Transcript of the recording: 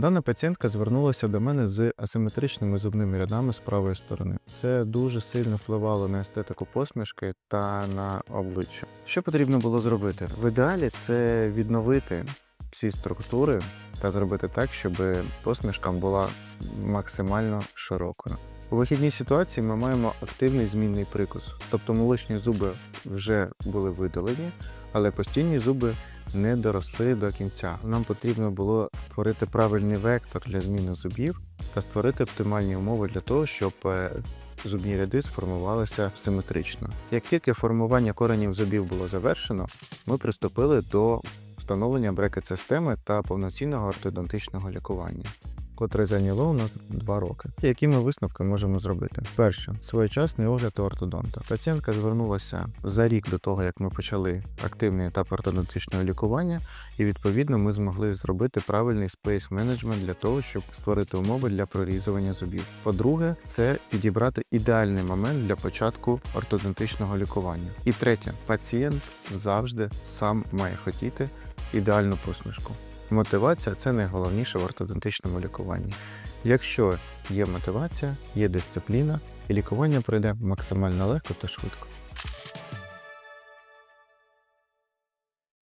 Дана пацієнтка звернулася до мене з асиметричними зубними рядами з правої сторони. Це дуже сильно впливало на естетику посмішки та на обличчя. Що потрібно було зробити? В ідеалі це відновити всі структури та зробити так, щоб посмішка була максимально широкою. У вихідній ситуації ми маємо активний змінний прикус, тобто молочні зуби вже були видалені, але постійні зуби не доросли до кінця. Нам потрібно було створити правильний вектор для зміни зубів та створити оптимальні умови для того, щоб е, зубні ряди сформувалися симетрично. Як тільки формування коренів зубів було завершено, ми приступили до встановлення брекет-системи та повноцінного ортодонтичного лікування. Котре зайняло у нас 2 роки. Які ми висновки можемо зробити? Перше, своєчасний огляд ортодонта. Пацієнтка звернулася за рік до того, як ми почали активний етап ортодонтичного лікування, і відповідно ми змогли зробити правильний спейс менеджмент для того, щоб створити умови для прорізування зубів. По-друге, це підібрати ідеальний момент для початку ортодонтичного лікування. І третє, пацієнт завжди сам має хотіти ідеальну посмішку. Мотивація це найголовніше в ортодонтичному лікуванні. Якщо є мотивація, є дисципліна, і лікування пройде максимально легко та швидко.